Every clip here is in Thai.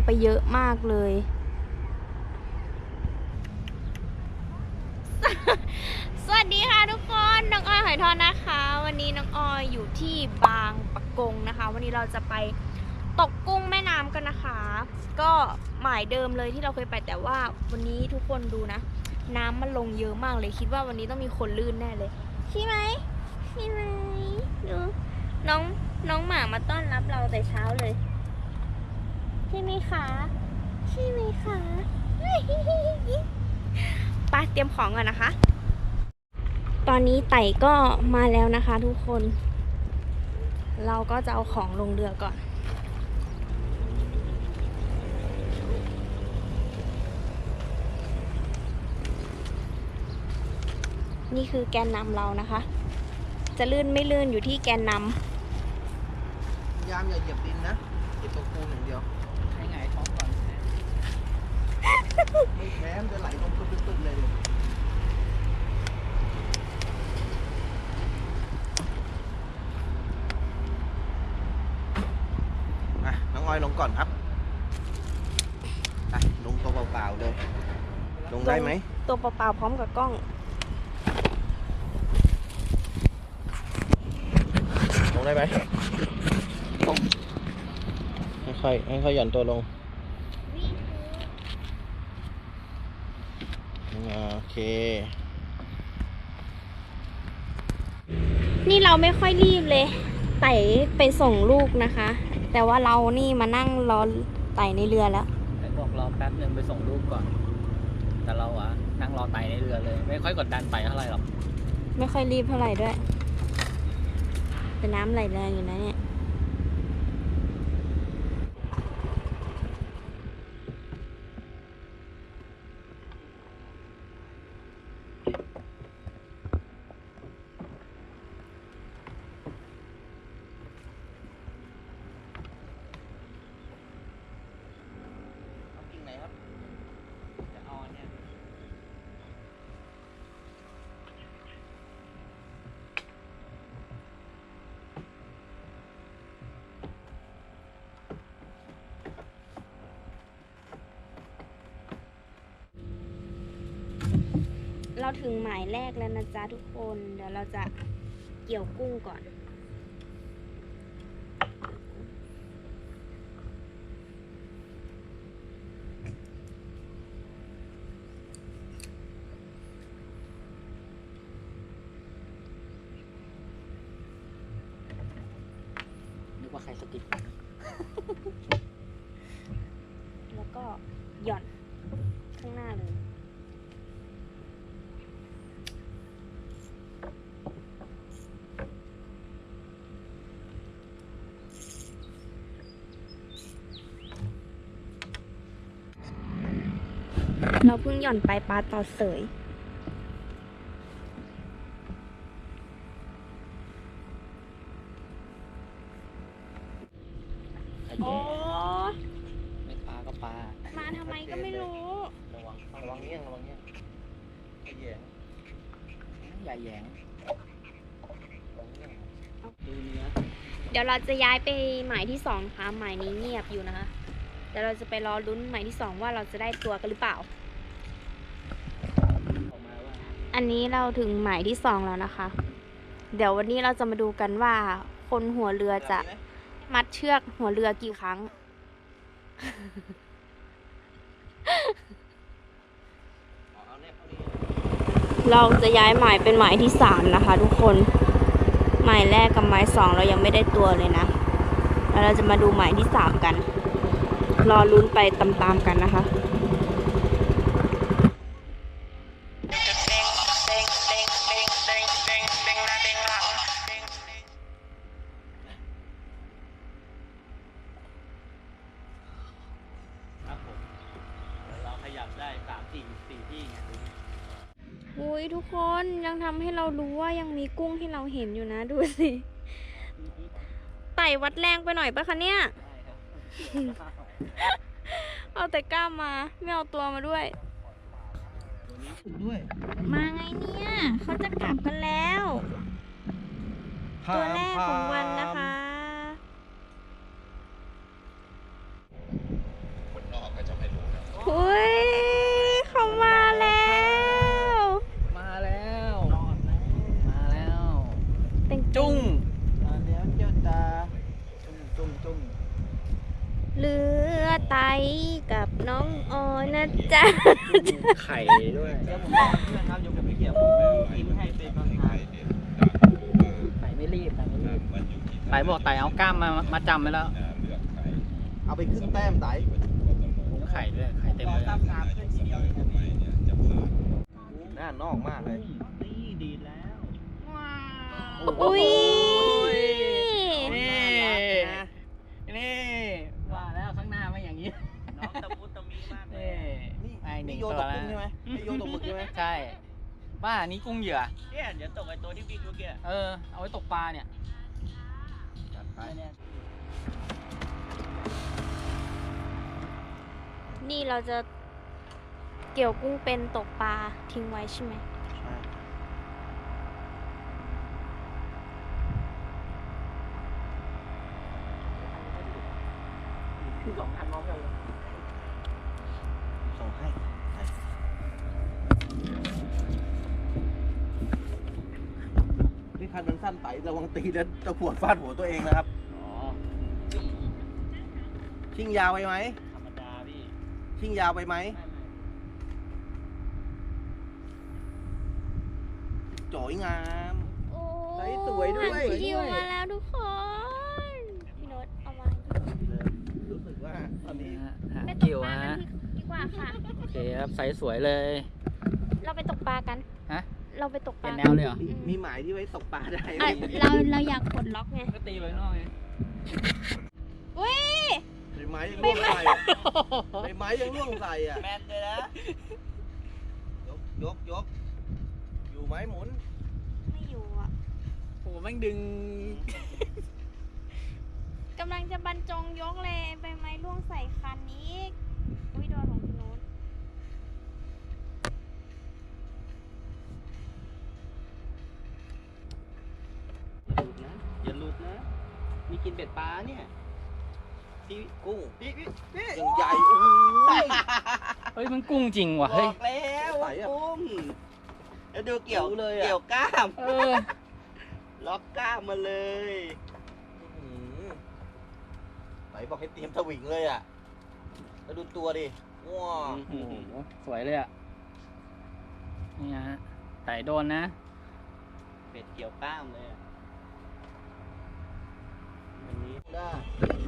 น้ำลงไปเยอะมากเลย สวัสดีค่ะทุกคนน้องออยหอยทอดนะคะ วันนี้น้องออยอยู่ที่บางปะกงนะคะ วันนี้เราจะไปตกกุ้งแม่น้ำกันนะคะ ก็หมายเดิมเลยที่เราเคยไปแต่ว่าวันนี้ทุกคนดูนะ น้ำมันลงเยอะมากเลยคิดว่าวันนี้ต้องมีคนลื่นแน่เลยใช่ไหมใช่ไหมดูน้องน้องหมามาต้อนรับเราแต่เช้าเลย ใช่ไหมคะใช่ไหมคะไปเตรียมของก่อนนะคะ ตอนนี้ไต่ก็มาแล้วนะคะทุกคน เราก็จะเอาของลงเรือก่อนนี่คือแกนนำเรานะคะ จะลื่นไม่ลื่นอยู่ที่แกนนำยามอย่าเหยียบดินนะเหยียบตรงปูนอย่างเดียว ให้ไงายท้องก่อน ไม่แพ้มันจะไหลลงตึ๊บๆเลยดิอะน้องออยลงก่อนครับอะลงตัวเปล่าๆเลย ลงได้ไหมำตัวเปล่าๆพร้อมกับกล้อง ลงได้ไหมค่อยๆค่อยๆหย่อนตัวลงอ่า โอเค นี่เราไม่ค่อยรีบเลยไต่ไปส่งลูกนะคะ แต่ว่าเรานี่มานั่งรอไต่ในเรือแล้วแต่บอกรอแป๊บนึงไปส่งรูปก่อน แต่เราอะนั่งรอไต่ในเรือเลย ไม่ค่อยกดดันไต่เท่าไหร่หรอก ไม่ค่อยรีบเท่าไหร่ด้วย แต่น้ำไหลแรงอยู่นะเนี่ย เอากิ่งไหนครับ จะเอาอันเนี่ย เรา ถึงหมายแรกแล้วนะจ๊ะทุกคน เดี๋ยวเราจะเกี่ยวกุ้งก่อนนึกว่าใครสะกิดแล้วก็หย่อนข้างหน้าเลย เราเพิ่งหย่อนไปปลาต่อเสยไอ้โอ้แย่ไม่ปลาก็ปลา มาทำไมก็ไม่รู้ ระวังระวังเงี้ยงระวังเงี้ยงไอ้แหย่งอย่าแหยงระวังเงี้ยงดูเนื้อเดี๋ยวเราจะย้ายไปหมายที่สองนะคะหมายนี้เงียบอยู่นะคะเดี๋ยวเราจะไปรอลุ้นหมายที่สองว่าเราจะได้ตัวกันหรือเปล่าออกมาว่า อันนี้เราถึงหมายที่สองแล้วนะคะ เดี๋ยววันนี้เราจะมาดูกันว่า คนหัวเรือจะมัดเชือกหัวเรือกี่ครั้งเอาแนบเท่านี้เราจะย้ายหมายเป็นหมายที่สามนะคะ ทุกคน หมายแรกกับหมายสองเรายังไม่ได้ตัวเลยนะ แล้วเราจะมาดูหมายที่สามกัน รอลุ้นไปตามๆกันนะคะ ได้สามสี่สี่ที่ไงดูอุ้ยทุกคนยังทำให้เรารู้ว่ายังมีกุ้งที่เราเห็นอยู่นะดูสิไต่วัดแรงไปหน่อยปะคะเนี่ยได้ครับเอาแต่กล้ามมาไม่เอาตัวมาด้วยด้วย มาไงเนี่ย เขาจะกลับกันแล้ว ตัวแรกของวันนะคะ ไตกับน้องออยนะจ๊ะ ไข่ด้วยเดี๋ยวผมบอกเพื่อนครับยกกับพี่เขียวผมกินให้เป็นบางทางไข่ไม่รีบไข่ไม่รีบไต่บอกไต่เอากล้ามมามาจำไว้แล้ว เอาไปครึ่งแต้มไตไข่ด้วยไข่เต็มเลยตามตามเพื่อนทีเดียวเองน่านอกมากเลยนี่ดีแล้วอุ้ย นี่นี่ว่าแล้วข้างหน้าไม่อย่างนี้ น้องตะมุตะมีมากเลย นี่ นี่ ไอ้หนึ่ นี่ ง โย ตั ต ว ก แล้ว กุ้งใช่ไหมนี่โยตกหมึกใช่ไหม ใช่ บ้านี้กุ้งเหยื่อ เนี่ยเดี๋ยวตกไอ้ตัวที่วิ่งเมื่อกี้เออ เอาไว้ตกปลาเนี่ย จัดไปเนี่ยนี่เราจะเกี่ยวกุ้งเป็นตกปลาทิ้งไว้ใช่ไหมคือสองอันพร้อมกันเลย ส่งให้นี่ คันมันสั้นไประวังตีแล้วจะขวดฟาดหัวตัวเองนะครับ อ๋อชิงยาวไปไหม ธรรมดาพี่ชิงยาวไปไหมโจ๋ยงาม โอ้ใส่สวยด้วย หันคิวมาแล้วทุกคน พี่โน้ตเอามารู้สึกว่าตอนนี้หาไปตกกิ่วปลาฮะกันดีกว่าค่ะ โอเคครับไซส์สวยเลย เราไปตกปลากันฮะ เราไปตกเปปลี่ลายนแนวเลยเหรอมีมีหมายที่ไว้ตกปลาได้ไหมอะเราเราอยากปลดล็อกไงก็ตีไปข้างนอกไงอุ้ยใบไม้ยังร่วงใส่อะใบไม้ยังร่วงใส่อะ แมนเลยนะยกยกยกอยู่ไหมหมุน ไม่อยู่อะโอ้แม่งดึงกำลังจะบรรจงยกเลยใบไม้ร่วงใส่คันนี้อุ้ยโดนขอ อย่าหลุดนะ มีกินเป็ดปลาเนี่ยพี่กุ้งพี่พี่พี่ยังใหญ่โอ้ยเฮ้ยมันกุ้งจริงว่ะบเฮ้ย อกแล้วว่ากุ้งแล้วดูเกี่ยวรู้เลยเกี่อะยวกล้าม เออ ล็อกกล้ามมาเลยไหนบอกให้เตรียมสวิงเลยอะ แล้วดูตัวดิว้าโอ้โหสวยเลยอะ นี่ฮะไต่โดนนะ เป็ดเกี่ยวกล้ามเลยอะอันนี้ ได้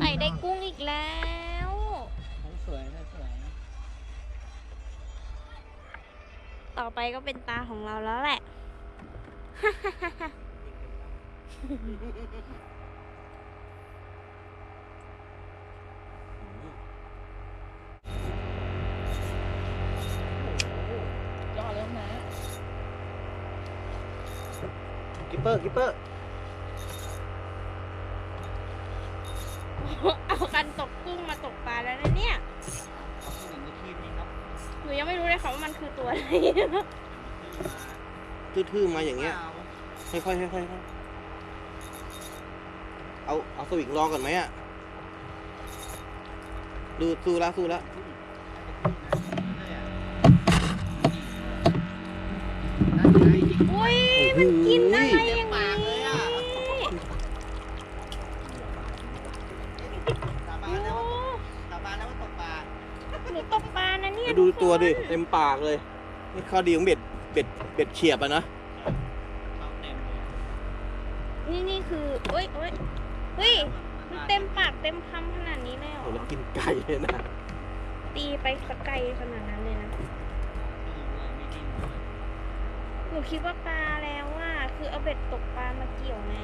ไต่ได้กุ้งอีกแล้วสวยสวยต่อไปก็เป็นตาของเราแล้วแหละ ยอดแล้วนะ กิปเปอร์กิปเปอร์ เอากันตกกุ้งมาตกปลาแล้วนะเนี่ยเอาสวิงในทีมนี้ครับหนูยังไม่รู้เลยค่ะว่ามันคือตัวอะไร ทื่อๆมาอย่างเงี้ย ค่อยๆค่อยๆค่อยๆเอาเอาสวิงรอก่อนไหมอะ ดูสู้ละสู้ละอุ้ยมันกินอะไรอย่าง ดูตัวดิเต็มปากเลย นี่ข้อดีของเบ็ดเบ็ดเบ็ดเฉียบอะนะนี่นี่คือเอ้ยเอ้ยเฮ้ยมันเต็มปากเต็มคำขนาดนี้เลยเหรโอ้อแล้วกินไก่เลยนะ ตีไปสกไกลขนาดนั้นเลยนะหนูคิดว่าปลาแล้วว่าคือเอาเบ็ดตกปลามาเกี่ยวไง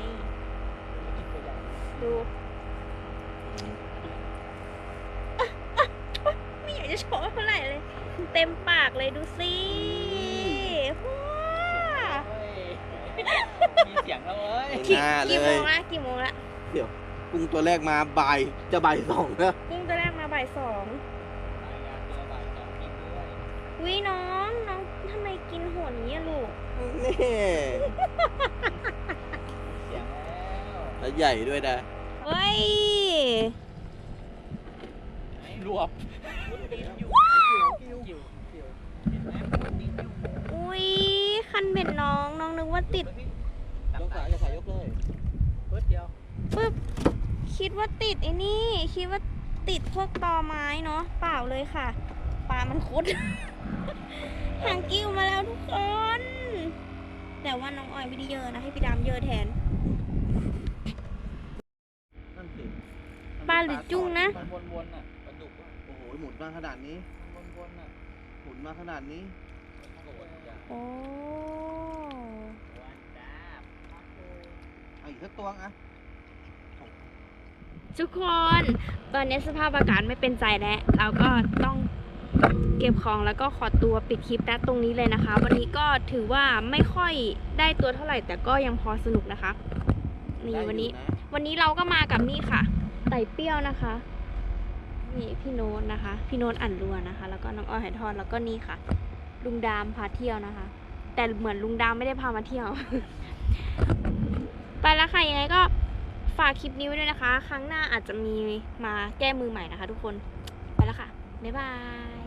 ดูอะอะอะไม่อยากจะโชว์เท่าไหร่เลย เต็มปากเลยดูสิว้ามีเสียงแล้วเว้ยหน้าเลกี่โมย งละกี่โมงละกุ้งตัวแรกมาบ่ายจะบ่ายสองแล้วกุ้งตัวแรกมาบ่ายสองวิน้องน้องทำไมกินโหดอย่างนี้อะลูกนี่เสียงแล้วแล้วใหญ่ด้วยนะเฮ้ย รวบ อุ้ยคันเบ็ดน้องน้องนึกว่าติดยกสายยกสายยกเลยปึ๊ดเดียวปึ๊บคิดว่าติดไอ้นี่ คิดว่าติดพวกตอไม้เนาะเปล่าเลยค่ะปลามันคุดหางกิ้วมาแล้วทุกคน แต่ว่าน้องออยไม่ได้เยอะนะให้พี่ดำเยอะแทนนั่นสิปลาหรือจุ้งนะมันวนๆอะปลาดุกอะโอ้โหหมุนมาขนาดนี้มันวนๆอะหมุนมาขนาดนี้ โอ้วันจ้าเอาอีกสักตัวอะทุกคน ตอนนี้สภาพอากาศไม่เป็นใจแล้ว เราก็ต้องเก็บของแล้วก็ขอตัวปิดคลิปนะตรงนี้เลยนะคะ วันนี้ก็ถือว่าไม่ค่อยได้ตัวเท่าไหร่ แต่ก็ยังพอสนุกนะคะ นี่ได้อยู่วันนี้ะวันนี้เราก็มากับนี่ค่ะไต่เปรี้ยวนะคะ นี่พี่โน้ตนะคะ พี่โน้ตอ่านรัวนะคะ แล้วก็น้องอ้อยไหทอดแล้วก็นี่ค่ะ ลุงดามพาเที่ยวนะคะ แต่เหมือนลุงดามไม่ได้พามาเที่ยว ไปแล้วค่ะยังไงก็ฝากคลิปนี้ไว้ด้วยนะคะ ครั้งหน้าอาจจะมีมาแก้มือใหม่นะคะทุกคน ไปแล้วค่ะ บ๊ายบาย